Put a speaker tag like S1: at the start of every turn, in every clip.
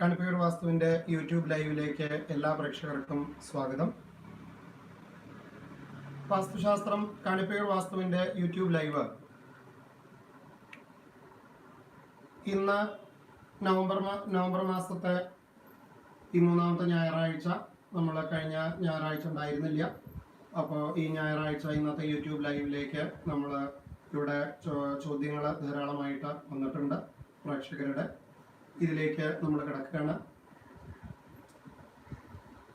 S1: കണിപ്പയൂർ വാസ്തുവിന്റെ യൂട്യൂബ് ലൈവിലേക്ക് എല്ലാ പ്രേക്ഷകർക്കും സ്വാഗതം. വാസ്തുശാസ്ത്രം കണിപ്പയൂർ വാസ്തുവിന്റെ യൂട്യൂബ് ലൈവ്. ഇന്ന് നവംബർ നവംബർ മാസത്തെ ഈ മൂന്നാമത്തെ ഞായറാഴ്ച നമ്മൾ കഴിഞ്ഞ ഞായറാഴ്ച ഉണ്ടായിരുന്നില്ല. അപ്പോൾ ഈ ഞായറാഴ്ച ഇന്നത്തെ യൂട്യൂബ് ലൈവിലേക്ക് നമ്മൾ ഇവിടെ ചോദ്യങ്ങൾ ധാരാളമായിട്ട് വന്നിട്ടുണ്ട് പ്രേക്ഷകരുടെ. ഇതിലേക്ക് നമ്മൾ കിടക്കുകയാണ്.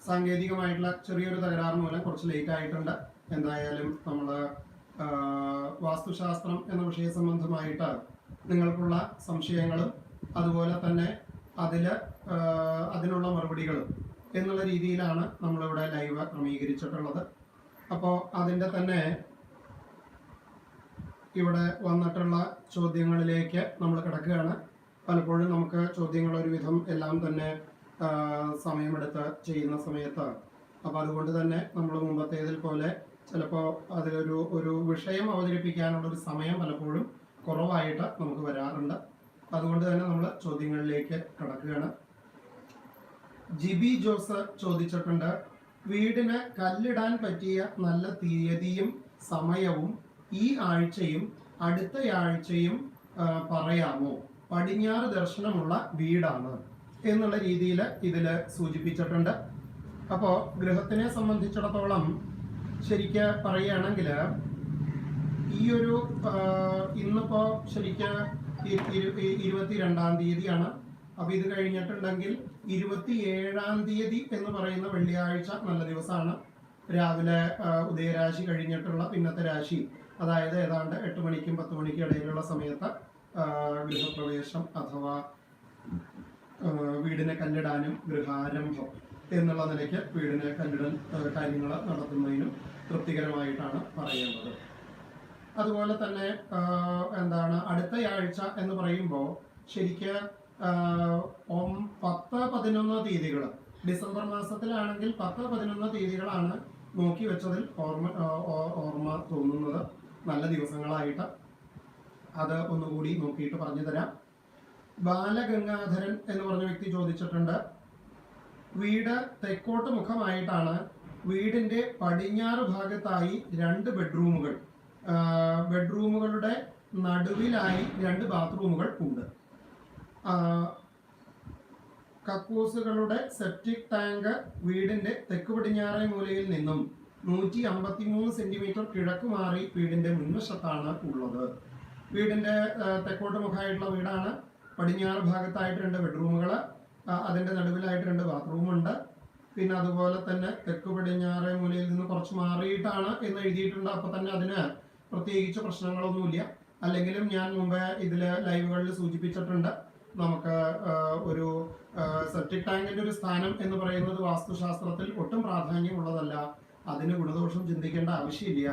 S1: സാങ്കേതികമായിട്ടുള്ള ചെറിയൊരു തകരാറ് മൂലം കുറച്ച് ലേറ്റ് ആയിട്ടുണ്ട്. എന്തായാലും നമ്മൾ വാസ്തുശാസ്ത്രം എന്ന വിഷയ സംബന്ധമായിട്ട് നിങ്ങൾക്കുള്ള സംശയങ്ങളും അതുപോലെ തന്നെ അതിൽ അതിനുള്ള മറുപടികളും എന്നുള്ള രീതിയിലാണ് നമ്മളിവിടെ ലൈവ് ക്രമീകരിച്ചിട്ടുള്ളത്. അപ്പോൾ അതിന്റെ തന്നെ ഇവിടെ വന്നിട്ടുള്ള ചോദ്യങ്ങളിലേക്ക് നമ്മൾ കിടക്കുകയാണ്. പലപ്പോഴും നമുക്ക് ചോദ്യങ്ങൾ ഒരുവിധം എല്ലാം തന്നെ സമയമെടുത്ത് ചെയ്യുന്ന സമയത്ത്. അപ്പോൾ അതുകൊണ്ട് തന്നെ നമ്മൾ മുമ്പത്തേതിൽ പോലെ ചിലപ്പോൾ അതിലൊരു ഒരു വിഷയം അവതരിപ്പിക്കാനുള്ള ഒരു സമയം പലപ്പോഴും കുറവായിട്ട് നമുക്ക് വരാറുണ്ട്. അതുകൊണ്ട് തന്നെ നമ്മൾ ചോദ്യങ്ങളിലേക്ക് കടക്കുകയാണ്. ജിബി ജോസ് ചോദിച്ചിട്ടുണ്ട് വീടിന് കല്ലിടാൻ പറ്റിയ നല്ല തീയതിയും സമയവും ഈ ആഴ്ചയും അടുത്തയാഴ്ചയും പറയാമോ? പടിഞ്ഞാറ് ദർശനമുള്ള വീടാണ് എന്നുള്ള രീതിയിൽ ഇതിൽ സൂചിപ്പിച്ചിട്ടുണ്ട്. അപ്പോൾ ഗൃഹത്തിനെ സംബന്ധിച്ചിടത്തോളം ശരിക്ക് പറയുകയാണെങ്കിൽ ഈ ഒരു ഇന്നിപ്പോൾ ഇന്നിപ്പോ ശരിക്ക് ഇരുപത്തി രണ്ടാം ഇരുപത്തിരണ്ടാം തീയതിയാണ്. അപ്പോൾ ഇത് കഴിഞ്ഞിട്ടുണ്ടെങ്കിൽ ഇരുപത്തി ഏഴാം തീയതി എന്ന് പറയുന്ന വെള്ളിയാഴ്ച നല്ല ദിവസമാണ്. രാവിലെ ഉദയരാശി കഴിഞ്ഞിട്ടുള്ള പിന്നത്തെ രാശി. അതായത് ഏതാണ്ട് എട്ട് മണിക്കും പത്ത് മണിക്കും ഇടയിലുള്ള സമയത്ത് ഗൃഹപ്രവേശം അഥവാ വീടിനെ കല്ലിടാനും ഗൃഹാരംഭം എന്നുള്ള നിലയ്ക്ക് വീടിനെ കല്ലിടൽ കാര്യങ്ങൾ നടത്തുന്നതിനും തൃപ്തികരമായിട്ടാണ് പറയേണ്ടത് അതുപോലെ തന്നെ എന്താണ് അടുത്ത ആഴ്ച എന്ന് പറയുമ്പോൾ ശരിക്ക് പത്ത് പതിനൊന്ന് തീയതികൾ ഡിസംബർ മാസത്തിലാണെങ്കിൽ പത്ത് പതിനൊന്ന് തീയതികളാണ് നോക്കി വെച്ചതിൽ ഓർമ്മ ഓർമ്മ തോന്നുന്നത്. നല്ല ദിവസങ്ങളായിട്ട് അത് ഒന്നുകൂടി നോക്കിയിട്ട് പറഞ്ഞു തരാം. ബാലഗംഗാധരൻ എന്ന് പറഞ്ഞ വ്യക്തി ചോദിച്ചിട്ടുണ്ട് വീട് തെക്കോട്ട് മുഖമായിട്ടാണ് വീടിന്റെ പടിഞ്ഞാറ് ഭാഗത്തായി രണ്ട് ബെഡ്റൂമുകൾ. ബെഡ്റൂമുകളുടെ നടുവിലായി രണ്ട് ബാത്റൂമുകൾ ഉണ്ട്. കക്കൂസുകളുടെ സെപ്റ്റിക് ടാങ്ക് വീടിന്റെ തെക്ക് പടിഞ്ഞാറേ മൂലയിൽ നിന്നും നൂറ്റി അമ്പത്തിമൂന്ന് സെന്റിമീറ്റർ കിഴക്ക് മാറി വീടിന്റെ മുൻവശത്താണ് ഉള്ളത്. വീടിന്റെ തെക്കോട്ട് മുഖമായിട്ടുള്ള വീടാണ്. പടിഞ്ഞാറ് ഭാഗത്തായിട്ട് രണ്ട് ബെഡ്റൂമുകൾ അതിന്റെ നടുവിലായിട്ട് രണ്ട് ബാത്റൂം ഉണ്ട് പിന്നെ അതുപോലെ തന്നെ തെക്ക് പടിഞ്ഞാറ് മൂലയിൽ നിന്ന് കുറച്ച് മാറിയിട്ടാണ് എന്ന് എഴുതിയിട്ടുണ്ട്. അപ്പൊ തന്നെ അതിന് പ്രത്യേകിച്ച് പ്രശ്നങ്ങളൊന്നുമില്ല. അല്ലെങ്കിലും ഞാൻ മുമ്പേ ഇതിൽ ലൈവുകളിൽ സൂചിപ്പിച്ചിട്ടുണ്ട്. നമുക്ക് ഒരു സെപ്റ്റിക് ടാങ്കിന്റെ ഒരു സ്ഥാനം എന്ന് പറയുന്നത് വാസ്തുശാസ്ത്രത്തിൽ ഒട്ടും പ്രാധാന്യമുള്ളതല്ല. അതിന് ഗുണദോഷം ചിന്തിക്കേണ്ട ആവശ്യമില്ല.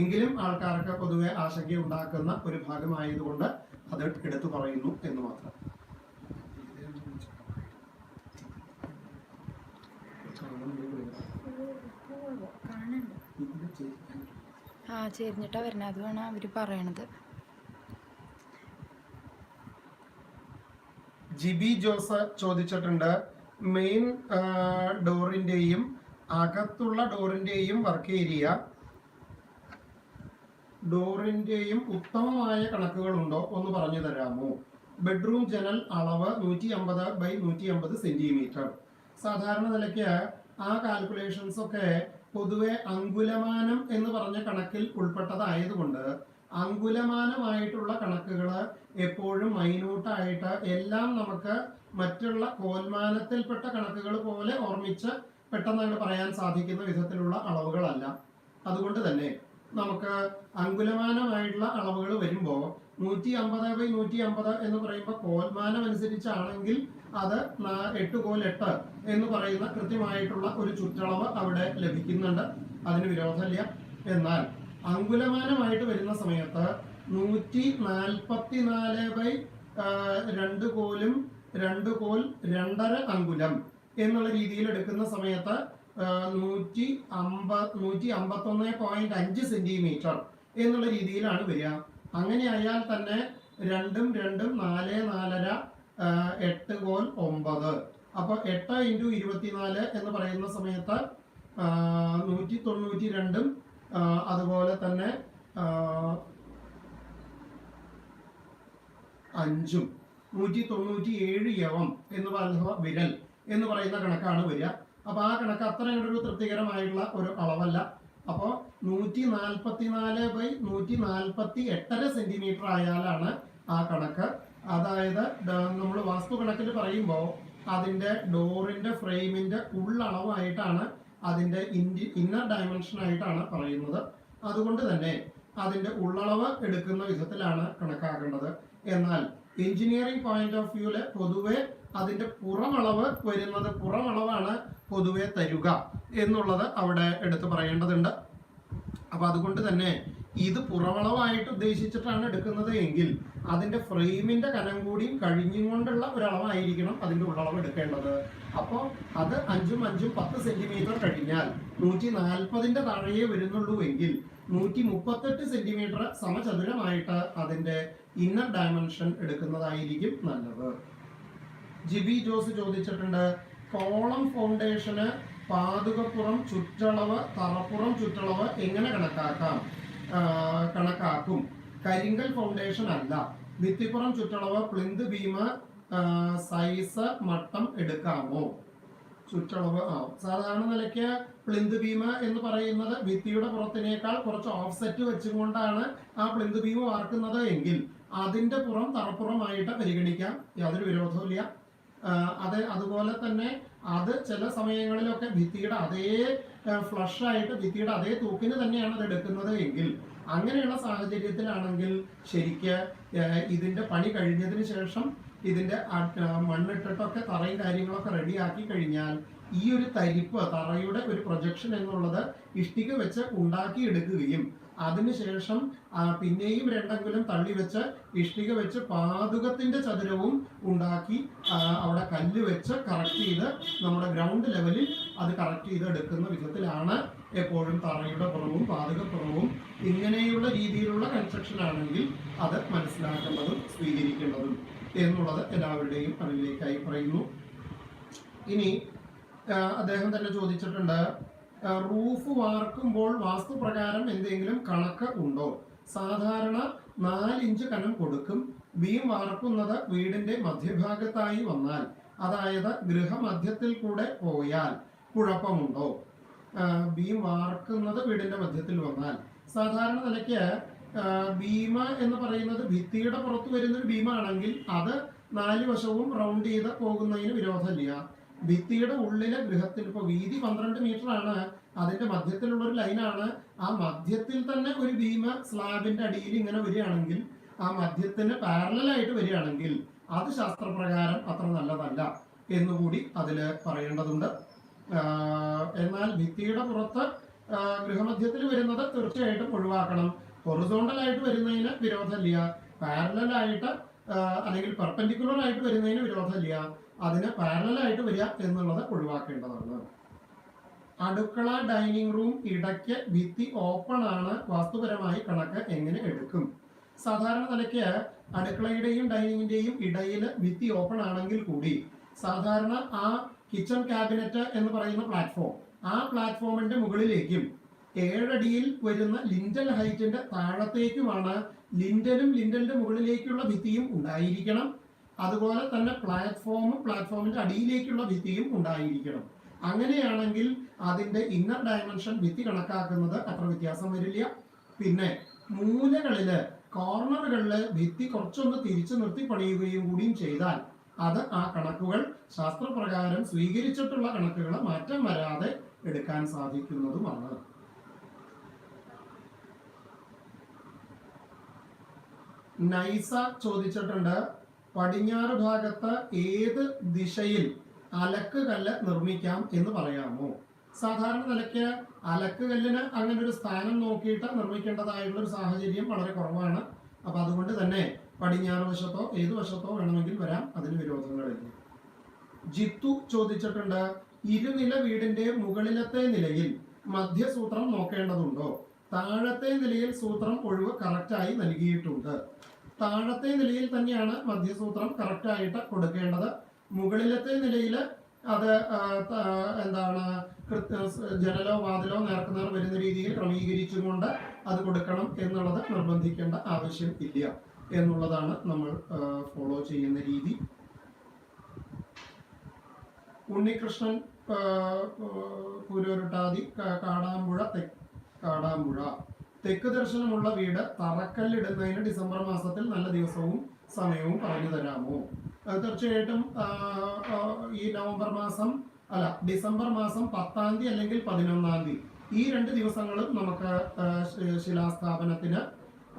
S1: എങ്കിലും ആൾക്കാർക്ക് പൊതുവെ ആശങ്ക ഉണ്ടാക്കുന്ന ഒരു ഭാഗമായതുകൊണ്ട് അത് എടുത്തു പറയുന്നു എന്ന് മാത്രം.
S2: ആ ചെരിഞ്ഞിട്ടാ വരുന്നത് അതുമാണ് അവർ പറയണത്.
S1: ജിബി ജോസ് ചോദിച്ചിട്ടുണ്ട് മെയിൻ ഡോറിന്റെയും അകത്തുള്ള ഡോറിന്റെയും വർക്ക് ഏരിയ ഡോറിന്റെയും ഉത്തമമായ കണക്കുകളുണ്ടോ ഒന്ന് പറഞ്ഞു തരാമോ? ബെഡ്റൂം ജനൽ അളവ് നൂറ്റി അമ്പത് ബൈ നൂറ്റി അമ്പത് സെന്റിമീറ്റർ. സാധാരണ നിലയ്ക്ക് ആ കാൽക്കുലേഷൻസ് ഒക്കെ പൊതുവെ അങ്കുലമാനം എന്ന് പറഞ്ഞ കണക്കിൽ ഉൾപ്പെട്ടതായതുകൊണ്ട് അങ്കുലമാനമായിട്ടുള്ള കണക്കുകൾ എപ്പോഴും മൈന്യൂട്ടായിട്ട് എല്ലാം നമുക്ക് മറ്റുള്ള കോൽമാനത്തിൽപ്പെട്ട കണക്കുകൾ പോലെ ഓർമ്മിച്ച് പെട്ടെന്ന് പറയാൻ സാധിക്കുന്ന വിധത്തിലുള്ള അളവുകളല്ല. അതുകൊണ്ട് തന്നെ നമുക്ക് അങ്കുലമാനമായിട്ടുള്ള അളവുകൾ വരുമ്പോൾ നൂറ്റി അമ്പത് ബൈ നൂറ്റി അമ്പത് എന്ന് പറയുമ്പോൾ കോൽമാനം അനുസരിച്ചാണെങ്കിൽ അത് എട്ട് കോൽ എട്ട് എന്ന് പറയുന്ന കൃത്യമായിട്ടുള്ള ഒരു ചുറ്റളവ് അവിടെ ലഭിക്കുന്നുണ്ട്. അതിന് വിരോധമില്ല. എന്നാൽ അങ്കുലമാനമായിട്ട് വരുന്ന സമയത്ത് നൂറ്റി നാൽപ്പത്തി നാല് ബൈ രണ്ട് കോലും രണ്ട് കോൽ രണ്ടര അങ്കുലം എന്നുള്ള രീതിയിൽ എടുക്കുന്ന സമയത്ത് നൂറ്റി അമ്പത് നൂറ്റി അമ്പത്തൊന്ന് പോയിന്റ് അഞ്ച് സെന്റിമീറ്റർ എന്നുള്ള രീതിയിലാണ് വരിക. അങ്ങനെ ആയാൽ തന്നെ രണ്ടും രണ്ടും നാല് നാലര എട്ട് കോൽ ഒമ്പത്. അപ്പൊ എട്ട് ഇന്റു ഇരുപത്തിനാല് എന്ന് പറയുന്ന സമയത്ത് നൂറ്റി തൊണ്ണൂറ്റി രണ്ടും അതുപോലെ തന്നെ അഞ്ചും നൂറ്റി തൊണ്ണൂറ്റി ഏഴ് യവം എന്ന് പറയുന്ന വിരൽ എന്ന് പറയുന്ന കണക്കാണ് വരിക. അപ്പോൾ ആ കണക്ക് അത്ര ഒരു തൃപ്തികരമായിട്ടുള്ള ഒരു അളവല്ല. അപ്പോൾ നൂറ്റി നാൽപ്പത്തി നാല് ബൈ നൂറ്റി നാൽപ്പത്തി എട്ടര സെന്റിമീറ്റർ ആയാലാണ് ആ കണക്ക്. അതായത് നമ്മൾ വാസ്തു കണക്കിൽ പറയുമ്പോൾ അതിന്റെ ഡോറിന്റെ ഫ്രെയിമിന്റെ ഉള്ളളവായിട്ടാണ് അതിന്റെ ഇന്നർ ഡയമെൻഷൻ ആയിട്ടാണ് പറയുന്നത്. അതുകൊണ്ട് തന്നെ അതിന്റെ ഉള്ളളവ് എടുക്കുന്ന വിധത്തിലാണ് കണക്കാക്കേണ്ടത്. എന്നാൽ എഞ്ചിനീയറിംഗ് പോയിന്റ് ഓഫ് വ്യൂൽ പൊതുവെ അതിന്റെ പുറമളവ് വരുന്നത് പുറമളവാണ് പൊതുവെ തരുക എന്നുള്ളത് അവിടെ എടുത്തു പറയേണ്ടതുണ്ട്. അപ്പോൾ അതുകൊണ്ട് തന്നെ ഇത് പുറമളവായിട്ട് ഉദ്ദേശിച്ചിട്ടാണ് എടുക്കുന്നത് എങ്കിൽ അതിന്റെ ഫ്രെയിമിന്റെ കനം കൂടിയും കഴിഞ്ഞും കൊണ്ടുള്ള ഒരളവായിരിക്കണം അതിന്റെ ഉള്ളളവ് എടുക്കേണ്ടത്. അപ്പോൾ അത് അഞ്ചും അഞ്ചും പത്ത് സെന്റിമീറ്റർ കഴിഞ്ഞാൽ നൂറ്റി നാൽപ്പതിന്റെ താഴെയേ വരുന്നുള്ളൂ എങ്കിൽ നൂറ്റി മുപ്പത്തെട്ട് സെന്റിമീറ്റർ സമചതുരമായിട്ട് അതിന്റെ ഇന്നർ ഡയമെൻഷൻ എടുക്കുന്നതായിരിക്കും നല്ലത്. ജിബി ജോസ് ചോദിച്ചിട്ടുണ്ട്. കോളം ഫൗണ്ടേഷന് പാതുകപ്പുറം ചുറ്റളവ് തറപ്പുറം ചുറ്റളവ് എങ്ങനെ കണക്കാക്കാം? കണക്കാക്കും. കരിങ്കൽ ഫൗണ്ടേഷൻ അല്ല. ഭിത്തിപ്പുറം ചുറ്റളവ് പ്ലിന്ത് ഭീമ സൈസ് മട്ടം എടുക്കാമോ? ചുറ്റളവ് ആ സാധാരണ നിലയ്ക്ക് പ്ലിന്ത് ഭീമ എന്ന് പറയുന്നത് ഭിത്തിയുടെ പുറത്തിനേക്കാൾ കുറച്ച് ഓഫ്സെറ്റ് വെച്ചുകൊണ്ടാണ് ആ പ്ലിന്ത് ഭീമ വാർക്കുന്നത് എങ്കിൽ അതിന്റെ പുറം തറപ്പുറമായിട്ട് പരിഗണിക്കാം. യാതൊരു വിരോധവുമില്ല. ആ, അത് അതുപോലെ തന്നെ അത് ചില സമയങ്ങളിലൊക്കെ ഭിത്തിയുടെ അതേ ഫ്ലഷ് ആയിട്ട് ഭിത്തിയുടെ അതേ തൂക്കിന് തന്നെയാണ് അത് എടുക്കുന്നത് എങ്കിൽ അങ്ങനെയുള്ള സാഹചര്യത്തിലാണെങ്കിൽ ശരിക്ക് ഇതിന്റെ പണി കഴിഞ്ഞതിന് ശേഷം ആ, മണ്ണിട്ടിട്ടൊക്കെ തറയും കാര്യങ്ങളൊക്കെ റെഡിയാക്കി കഴിഞ്ഞാൽ ഈ ഒരു തരിപ്പ് തറയുടെ ഒരു പ്രൊജക്ഷൻ എന്നുള്ളത് ഇഷ്ടിക വെച്ച് ഉണ്ടാക്കിയെടുക്കുകയും അതിനുശേഷം പിന്നെയും രണ്ടെങ്കിലും തള്ളി വെച്ച് ഇഷ്ടിക വെച്ച് പാതുകത്തിന്റെ ചതുരവും ഉണ്ടാക്കി അവിടെ കല്ല് വെച്ച് കറക്റ്റ് ചെയ്ത് നമ്മുടെ ഗ്രൗണ്ട് ലെവലിൽ അത് കറക്റ്റ് ചെയ്ത് എടുക്കുന്ന വിധത്തിലാണ് എപ്പോഴും തറയുടെ പുറവും പാതകപ്പുറവും ഇങ്ങനെയുള്ള രീതിയിലുള്ള കൺസ്ട്രക്ഷൻ ആണെങ്കിൽ അത് മനസ്സിലാക്കേണ്ടതും സ്വീകരിക്കേണ്ടതും എന്നുള്ളത് എല്ലാവരുടെയും അറിവിലേക്കായി പറയുന്നു. ഇനി അദ്ദേഹം തന്നെ ചോദിച്ചിട്ടുണ്ട് റൂഫ് വാർക്കുമ്പോൾ വാസ്തുപ്രകാരം എന്തെങ്കിലും കണക്ക് ഉണ്ടോ? സാധാരണ നാലിഞ്ച് കനം കൊടുക്കും. ബീം വാർക്കുന്നത് വീടിന്റെ മധ്യഭാഗത്തായി വന്നാൽ അതായത് ഗൃഹമധ്യത്തിൽ കൂടെ പോയാൽ കുഴപ്പമുണ്ടോ? ബീം വാർക്കുന്നത് വീടിന്റെ മധ്യത്തിൽ വന്നാൽ. സാധാരണ നിലയ്ക്ക് ഭീമ എന്ന് പറയുന്നത് ഭിത്തിയുടെ പുറത്ത് വരുന്ന ഒരു ഭീമാണെങ്കിൽ അത് നാല് വശവും റൗണ്ട് ചെയ്ത് പോകുന്നതിന് വിരോധമില്ല. ഭിത്തിയുടെ ഉള്ളിലെ ഗൃഹത്തിൽ ഇപ്പൊ വീതി പന്ത്രണ്ട് മീറ്റർ ആണ്. അതിന്റെ മധ്യത്തിലുള്ള ഒരു ലൈനാണ് ആ മധ്യത്തിൽ തന്നെ ഒരു ഭീമ സ്ലാബിന്റെ അടിയിൽ ഇങ്ങനെ വരികയാണെങ്കിൽ ആ മധ്യത്തിന് പാരലായിട്ട് വരികയാണെങ്കിൽ അത് ശാസ്ത്രപ്രകാരം അത്ര നല്ലതല്ല എന്നുകൂടി അതിൽ പറയേണ്ടതുണ്ട്. എന്നാൽ ഭിത്തിയുടെ പുറത്ത് ഗൃഹമധ്യത്തിൽ വരുന്നത് തീർച്ചയായിട്ടും ഒഴിവാക്കണം. ഹൊറിസോണ്ടൽ ആയിട്ട് വരുന്നതിന് വിരോധമില്ല. പാരലായിട്ട് അല്ലെങ്കിൽ പെർപെൻഡിക്കുലർ ആയിട്ട് വരുന്നതിന് വിരോധമില്ല. അതിന് പാരലായിട്ട് വരിക എന്നുള്ളത് ഒഴിവാക്കേണ്ടതാണ്. അടുക്കള ഡൈനിങ് റൂം ഇടയ്ക്ക് ഭിത്തി ഓപ്പൺ ആണ്. വാസ്തുപരമായി കണക്ക് എങ്ങനെ എടുക്കും? സാധാരണ നിലയ്ക്ക് അടുക്കളയുടെയും ഡൈനിങ്ങിന്റെയും ഇടയിൽ ഭിത്തി ഓപ്പൺ ആണെങ്കിൽ കൂടി സാധാരണ ആ കിച്ചൺ ക്യാബിനറ്റ് എന്ന് പറയുന്ന പ്ലാറ്റ്ഫോം ആ പ്ലാറ്റ്ഫോമിന്റെ മുകളിലേക്കും ഏഴടിയിൽ വരുന്ന ലിൻഡൽ ഹൈറ്റിന്റെ താഴത്തേക്കുമാണ് ലിൻഡലും ലിൻഡലിന്റെ മുകളിലേക്കുള്ള ഭിത്തിയും ഉണ്ടായിരിക്കണം. അതുപോലെ തന്നെ പ്ലാറ്റ്ഫോമും പ്ലാറ്റ്ഫോമിന്റെ അടിയിലേക്കുള്ള ഭിത്തിയും ഉണ്ടായിരിക്കണം. അങ്ങനെയാണെങ്കിൽ അതിന്റെ ഇന്നർ ഡയമെൻഷൻ ഭിത്തി കണക്കാക്കുന്നത് അത്ര വ്യത്യാസം വരില്ല. പിന്നെ മൂലകളിൽ കോർണറുകളിൽ ഭിത്തി കുറച്ചൊന്ന് തിരിച്ചു നിർത്തി പണിയുകയും കൂടിയും ചെയ്താൽ അത് ആ കണക്കുകൾ ശാസ്ത്രപ്രകാരം സ്വീകരിച്ചിട്ടുള്ള കണക്കുകൾ മാറ്റം വരാതെ എടുക്കാൻ സാധിക്കുന്നതുമാണ്. നൈസ ചോദിച്ചിട്ടുണ്ട് പടിഞ്ഞാറ് ഭാഗത്ത് ഏത് ദിശയിൽ അലക്ക് കല്ല് നിർമ്മിക്കാം എന്ന് പറയാമോ? സാധാരണ നിലയ്ക്ക് അലക്ക് കല്ലിന് അങ്ങനെ ഒരു സ്ഥാനം നോക്കിയിട്ട് നിർമ്മിക്കേണ്ടതായിട്ടുള്ള ഒരു സാഹചര്യം വളരെ കുറവാണ്. അപ്പൊ അതുകൊണ്ട് തന്നെ പടിഞ്ഞാറ് വശത്തോ ഏത് വശത്തോ വേണമെങ്കിൽ വരാം അതിന് വിരോധങ്ങളില്ല. ജിത്തു ചോദിച്ചിട്ടുണ്ട് ഇരുനില വീടിന്റെ മുകളിലത്തെ നിലയിൽ മധ്യസൂത്രം നോക്കേണ്ടതുണ്ടോ? താഴത്തെ നിലയിൽ സൂത്രം ഒഴിവ് കറക്റ്റായി നൽകിയിട്ടുണ്ട്. താഴത്തെ നിലയിൽ തന്നെയാണ് മധ്യസൂത്രം കറക്റ്റ് ആയിട്ട് കൊടുക്കേണ്ടത്. മുകളിലത്തെ നിലയിൽ അത് എന്താണ് ജനലോ വാതിലോ നേർക്കുനേർ വരുന്ന രീതിയിൽ ക്രമീകരിച്ചുകൊണ്ട് അത് കൊടുക്കണം എന്നുള്ളത് നിർബന്ധിക്കേണ്ട ആവശ്യം ഇല്ല എന്നുള്ളതാണ് നമ്മൾ ഫോളോ ചെയ്യുന്ന രീതി. ഉണ്ണികൃഷ്ണൻ കുരൂരുട്ടാതി കാടാമ്പുഴ കാടാമ്പുഴ. തെക്ക് ദർശനമുള്ള വീട് തറക്കല്ലിടുന്നതിന് ഡിസംബർ മാസത്തിൽ നല്ല ദിവസവും സമയവും പറഞ്ഞു തരാമോ? തീർച്ചയായിട്ടും ഈ നവംബർ മാസം അല്ല ഡിസംബർ മാസം പത്താം തീയതി അല്ലെങ്കിൽ പതിനൊന്നാം തീയതി. ഈ രണ്ട് ദിവസങ്ങളും നമുക്ക് ശിലാസ്ഥാപനത്തിന്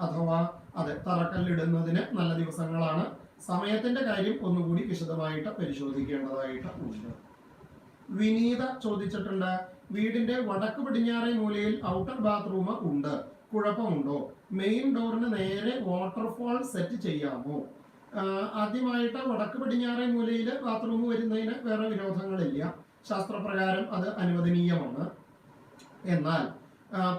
S1: അഥവാ അതെ തറക്കല്ലിടുന്നതിന് നല്ല ദിവസങ്ങളാണ്. സമയത്തിന്റെ കാര്യം ഒന്നുകൂടി വിശദമായിട്ട് പരിശോധിക്കേണ്ടതായിട്ട് ഉണ്ട് വിനീത ചോദിച്ചിട്ടുണ്ട് വീടിന്റെ വടക്ക് പടിഞ്ഞാറേ മൂലയിൽ ഔട്ടർ ബാത്റൂം ഉണ്ട്. കുഴപ്പമുണ്ടോ? മെയിൻ ഡോറിന് നേരെ വാട്ടർഫോൾ സെറ്റ് ചെയ്യാമോ? ആദ്യമായിട്ട് വടക്ക് പടിഞ്ഞാറേ മൂലയിൽ ബാത്റൂം വരുന്നതിന് വേറെ വിരോധങ്ങളില്ല. ശാസ്ത്രപ്രകാരം അത് അനുവദനീയമാണ്. എന്നാൽ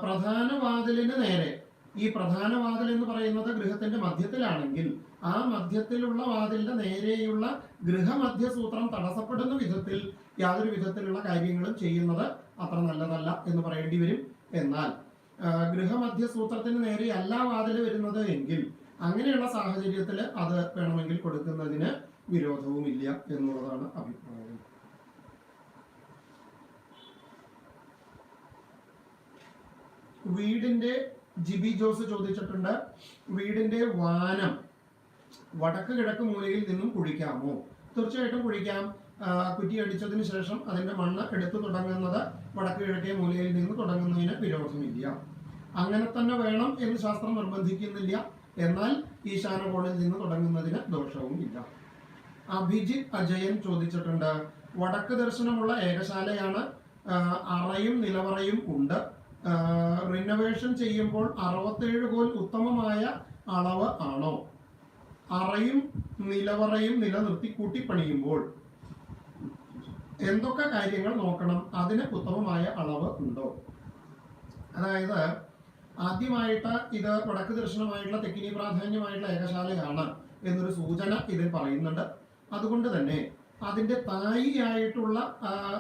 S1: പ്രധാന വാതിലിന് നേരെ ഈ പ്രധാന വാതിൽ എന്ന് പറയുന്നത് ഗൃഹത്തിന്റെ മധ്യത്തിലാണെങ്കിൽ ആ മധ്യത്തിലുള്ള വാതിലിന്റെ നേരെയുള്ള ഗൃഹമധ്യസൂത്രം തടസ്സപ്പെടുന്ന വിധത്തിൽ യാതൊരു വിധത്തിലുള്ള കാര്യങ്ങളും ചെയ്യുന്നത് അത്ര നല്ലതല്ല എന്ന് പറയേണ്ടി വരും. എന്നാൽ ആ, ഗൃഹമധ്യസൂത്രത്തിന് നേരെ അല്ല വാതിൽ വരുന്നത് എങ്കിൽ അങ്ങനെയുള്ള സാഹചര്യത്തിൽ അത് വേണമെങ്കിൽ കൊടുക്കുന്നതിന് വിരോധവുമില്ല എന്നുള്ളതാണ് അഭിപ്രായം. വീടിന്റെ ജിബി ജോസ് ചോദിച്ചിട്ടുണ്ട് വീടിന്റെ വാനം വടക്ക് കിഴക്ക് മൂലയിൽ നിന്നും കുഴിക്കാമോ? തീർച്ചയായിട്ടും കുഴിക്കാം. കുറ്റി അടിച്ചതിന് ശേഷം അതിന്റെ മണ്ണ് എടുത്തു തുടങ്ങുന്നത് വടക്ക് കിഴക്കേ മൂലയിൽ നിന്ന് തുടങ്ങുന്നതിന് വിരോധമില്ല. അങ്ങനെ തന്നെ വേണം എന്ന് ശാസ്ത്രം നിർബന്ധിക്കുന്നില്ല. എന്നാൽ ഈശാന കോണിൽ നിന്ന് തുടങ്ങുന്നതിന് ദോഷവും ഇല്ല അഭിജിത് അജയൻ ചോദിച്ചിട്ടുണ്ട് വടക്ക് ദർശനമുള്ള ഏകശാലയാണ് അറയും നിലവറയും ഉണ്ട്. റിനോവേഷൻ ചെയ്യുമ്പോൾ അറുപത്തേഴ് കോൽ ഉത്തമമായ അളവ് ആണോ? അറയും നിലവറയും നിലനിർത്തി കൂട്ടിപ്പണിയുമ്പോൾ എന്തൊക്കെ കാര്യങ്ങൾ നോക്കണം? അതിന് ഉത്തമമായ അളവ് ഉണ്ടോ? അതായത് ആദ്യമായിട്ട് ഇത് വടക്ക് ദർശനമായിട്ടുള്ള തെക്കിനി പ്രാധാന്യമായിട്ടുള്ള ഏകശാലയാണ് എന്നൊരു സൂചന ഇതിൽ പറയുന്നുണ്ട്. അതുകൊണ്ട് തന്നെ അതിന്റെ തായിയായിട്ടുള്ള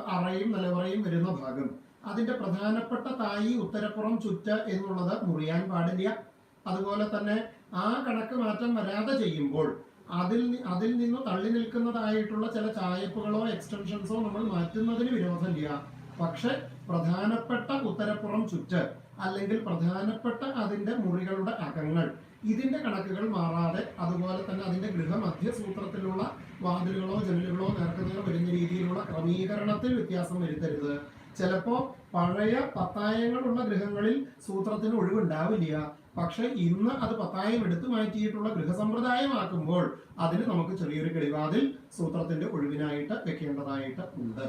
S1: അറയും നിലവറയും വരുന്ന ഭാഗം അതിന്റെ പ്രധാനപ്പെട്ട തായി ഉത്തരപ്പുറം ചുറ്റ എന്നുള്ളത് മുറിയാൻ പാടില്ല. അതുപോലെ തന്നെ ആ കണക്ക് മാറ്റം വരാതെ ചെയ്യുമ്പോൾ അതിൽ അതിൽ നിന്ന് തള്ളി നിൽക്കുന്നതായിട്ടുള്ള ചില ചായപ്പുകളോ എക്സ്റ്റൻഷൻസോ നമ്മൾ മാറ്റുന്നതിന് വിരോധമില്ല പക്ഷെ പ്രധാനപ്പെട്ട ഉത്തരപ്പുറം ചുറ്റ് അല്ലെങ്കിൽ പ്രധാനപ്പെട്ട അതിന്റെ മുറികളുടെ അകങ്ങൾ ഇതിന്റെ കണക്കുകൾ മാറാതെ അതുപോലെ തന്നെ അതിന്റെ ഗൃഹമധ്യ സൂത്രത്തിലുള്ള വാതിലുകളോ ജനലുകളോ നേർക്കുന്നതിനോ വരുന്ന രീതിയിലുള്ള ക്രമീകരണത്തിൽ വ്യത്യാസം വരുത്തരുത്. ചിലപ്പോൾ പഴയ പത്തായങ്ങളുള്ള ഗൃഹങ്ങളിൽ സൂത്രത്തിന് ഒഴിവുണ്ടാവില്ല. പക്ഷെ ഇന്ന് അത് പത്തായം എടുത്തു മാറ്റിയിട്ടുള്ള ഗൃഹസമ്പ്രദായമാക്കുമ്പോൾ അതിന് നമുക്ക് ചെറിയൊരു കിളിവാതിൽ സൂത്രത്തിന്റെ ഒഴിവിനായിട്ട് വെക്കേണ്ടതായിട്ട് ഉണ്ട്.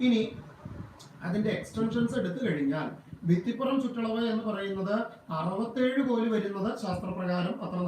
S1: ഇനി അതിന്റെ എക്സ്റ്റൻഷൻസ് എടുത്തു കഴിഞ്ഞാൽ ഭിത്തിപ്പുറം ചുറ്റളവ് എന്ന് പറയുന്നത് അറുപത്തേഴ് കോൽ വരുന്നത് ശാസ്ത്രപ്രകാരം അത്ര